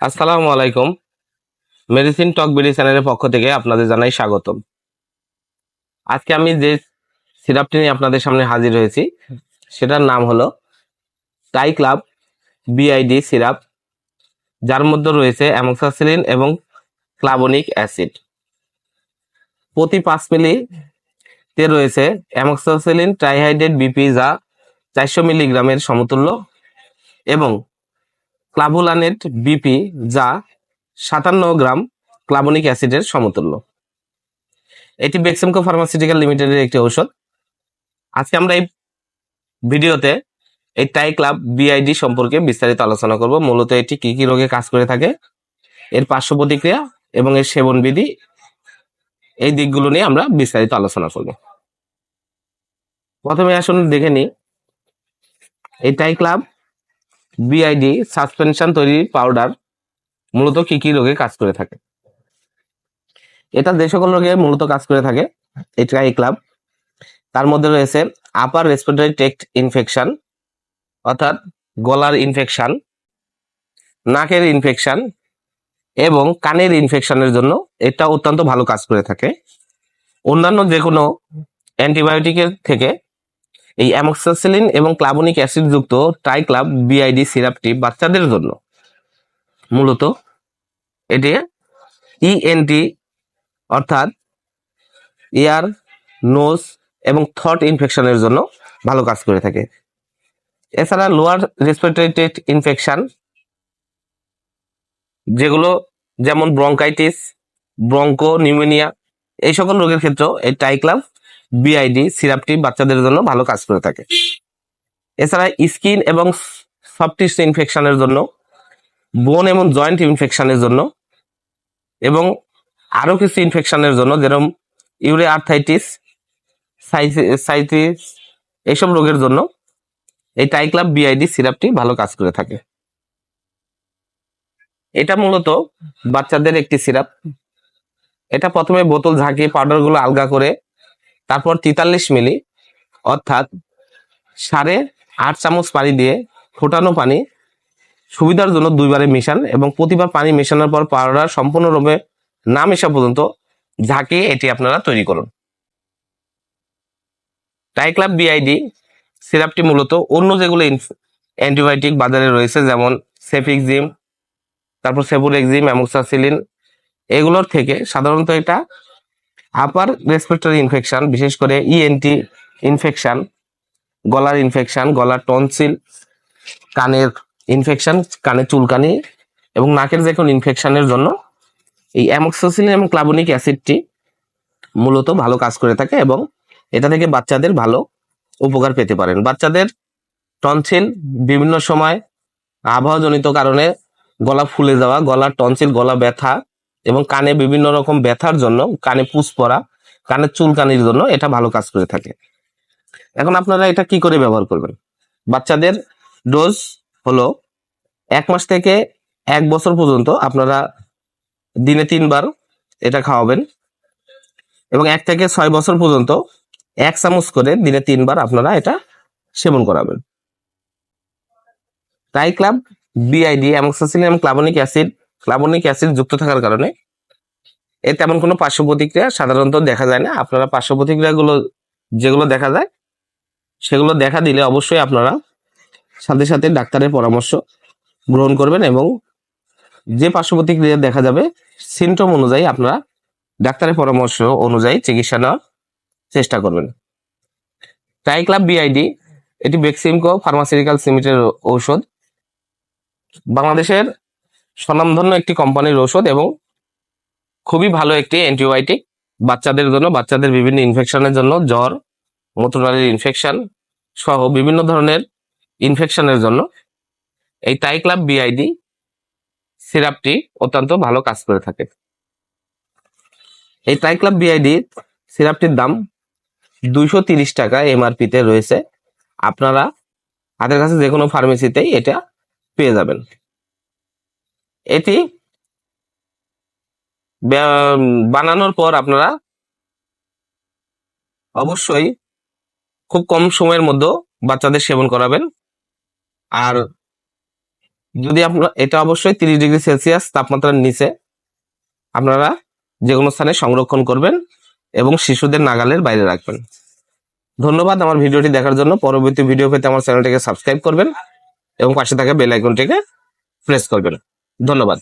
আসসালামু আলাইকুম। মেডিসিন টক বিডি চ্যানেলের পক্ষ থেকে আপনাদের জানাই স্বাগতম। আজকে আমি যে সিরাপটি নিয়ে আপনাদের সামনে হাজির হয়েছি, সেটার নাম হলো টাই ক্লাব বিআইডি সিরাপ, যার মধ্যে রয়েছে অ্যামোক্সাসিলিন এবং ক্লাবনিক অ্যাসিড প্রতি পাঁচ মিলি তে রয়েছে অ্যামোক্সাসিলিন ট্রাইহাইড্রেট বিপি যা চারশো মিলিগ্রামের সমতুল্য এবং ক্লাভোলানেট বিপি যা সাতান্ন গ্রাম ক্লাবনিক অ্যাসিডের সমতুল্য। এটি বেক্সেমকো ফার্মাসিউটিক্যাল লিমিটেডের একটি ঔষধ। আজকে আমরা এই ভিডিওতে এই টাই ক্লাব বিআইডি সম্পর্কে বিস্তারিত আলোচনা করব। মূলত এটি কি কি রোগে কাজ করে থাকে, এর পার্শ্ব প্রতিক্রিয়া এবং এর সেবন বিধি, এই দিকগুলো নিয়ে আমরা বিস্তারিত আলোচনা করব। প্রথমে আসুন দেখে নিই। এই টাই ক্লাব বিআইডি সাসপেনশন তৈরি পাউডার মূলত কি কি রোগে কাজ করে থাকে? এটা যে সকল রোগে মূলত কাজ করে থাকে, এটা এই ক্লাব তার মধ্যে রয়েছে আপার রেসপিরেটরি টেক্ট ইনফেকশন অর্থাৎ গলার ইনফেকশন নাকের ইনফেকশন এবং কানের ইনফেকশনের জন্য এটা অত্যন্ত ভালো কাজ করে থাকে। অন্যান্য যে কোনো অ্যান্টিবায়োটিকের থেকে এই অ্যামোক্সাসিলিন এবং ক্লাবনিক অ্যাসিড যুক্ত ট্রাইক্লাব বিআইডি সিরাপটি বাচ্চাদের জন্য। মূলত এটি ইএনটি অর্থাৎ ইয়ার নোজ এবং থট ইনফেকশনের জন্য ভালো কাজ করে থাকে। এছাড়া লোয়ার রেসপিরেটরি ট্রেক্ট ইনফেকশন যেগুলো যেমন ব্রঙ্কাইটিস ব্রঙ্কো নিউমোনিয়া এই সকল রোগের ক্ষেত্রেও এই টাইক্লাব বিআইডি সিরাপটি বাচ্চাদের জন্য ভালো কাজ করে থাকে। এছাড়া স্কিন এবং সফট টিস্যু ইনফেকশনের জন্য, বোন এবং জয়েন্ট ইনফেকশনের জন্য এবং আরও কিছু ইনফেকশনের জন্য, যেরকম ইউরে আর্থাইটিস সাইটিস এইসব রোগের জন্য এই টাইক্লাব বিআইডি সিরাপটি ভালো কাজ করে থাকে। এটা মূলত বাচ্চাদের একটি সিরাপ। এটা প্রথমে বোতল ঝাঁকিয়ে পাউডারগুলো আলগা করে তারপর তেতাল্লিশ মিলি, অর্থাৎ সাড়ে আট চামচ পানি দিয়ে ফোটানো পানি সুবিধার জন্য দুইবারে মিশান এবং প্রতিবার পানি মেশানোর পর পাউডার সম্পূর্ণরূপে না মেশা পর্যন্ত ঝাঁকিয়ে এটি আপনারা তৈরি করুন। টাইক্লাব বিআইডি সিরাপটি মূলত অন্য যেগুলো অ্যান্টিবায়োটিক বাজারে রয়েছে যেমন সেফিক্সিম তারপর সেবুরেক্সিম অ্যামোক্সাসিলিন, এগুলোর থেকে সাধারণত এটা আপার রেসপিরেটরি ইনফেকশন বিশেষ করে ইএনটি ইনফেকশন গলার ইনফেকশন গলার টনসিল কানের ইনফেকশন কানে চুলকানি এবং নাকের যে কোনো ইনফেকশনের জন্য এই অ্যামোক্সিসিলিন এবং ক্লাবনিক অ্যাসিডটি মূলত ভালো কাজ করে থাকে এবং এটা থেকে বাচ্চাদের ভালো উপকার পেতে পারেন। বাচ্চাদের টনসিল বিভিন্ন সময় আবহাওয়াজনিত কারণে গলা ফুলে যাওয়া, গলার টনসিল গলা ব্যথা এবং কানে বিভিন্ন রকম ব্যথার জন্য, কানে পুষ পড়া কানের চুলকানির জন্য এটা ভালো কাজ করে থাকে। এখন আপনারা এটা কি করে ব্যবহার করবেন? বাচ্চাদের ডোজ হলো এক মাস থেকে এক বছর পর্যন্ত আপনারা দিনে তিনবার এটা খাওয়াবেন এবং এক থেকে ছয় বছর পর্যন্ত এক চামচ করে দিনে তিনবার আপনারা এটা সেবন করাবেন। Tyclav BID amoxicillin clavulanic acid clavulanic acid যুক্ত থাকার কারণে এর তেমন কোনো পার্শ্ব প্রতিক্রিয়া সাধারণত দেখা যায় না। আপনারা পার্শ্ব প্রতিক্রিয়াগুলো যেগুলো দেখা যায়, সেগুলো দেখা দিলে অবশ্যই আপনারা সাথে সাথে ডাক্তারের পরামর্শ গ্রহণ করবেন এবং যে পার্শ্ব প্রতিক্রিয়া দেখা যাবে সিমটম অনুযায়ী আপনারা ডাক্তারের পরামর্শ অনুযায়ী চিকিৎসা নেওয়ার চেষ্টা করবেন। ট্রাইক্লাব বিআইডি এটি বেক্সিমকো ফার্মাসিউটিক্যাল লিমিটেড ঔষধ। বাংলাদেশের স্বনামধন্য একটি কোম্পানির ঔষধ এবং খুবই ভালো একটি অ্যান্টিবায়োটিক। বাচ্চাদের জন্য, বাচ্চাদের বিভিন্ন ইনফেকশনের জন্য, জ্বর মূত্রনালীর ইনফেকশন সহ বিভিন্ন ধরনের ইনফেকশনের জন্য এই টাইক্লাব বিআইডি সিরাপটি অত্যন্ত ভালো কাজ করে থাকে। এই টাইক্লাব বিআইডি সিরাপটির দাম দুইশো তিরিশ টাকা এমআরপিতে রয়েছে। আপনারা হাতের কাছে যে কোনো ফার্মেসিতেই এটা পেয়ে যাবেন। এটি বানানোর পর আপনারা অবশ্যই খুব কম সময়ের মধ্যে বাচ্চাদের সেবন করাবেন। আর যদি আপনার, এটা অবশ্যই তিরিশ ডিগ্রি সেলসিয়াস তাপমাত্রার নিচে আপনারা যে কোনো স্থানে সংরক্ষণ করবেন এবং শিশুদের নাগালের বাইরে রাখবেন। ধন্যবাদ আমার ভিডিওটি দেখার জন্য। পরবর্তী ভিডিও পেতে আমার চ্যানেলটিকে সাবস্ক্রাইব করবেন এবং পাশে থাকা বেল আইকনটিকে প্রেস করবেন। ধন্যবাদ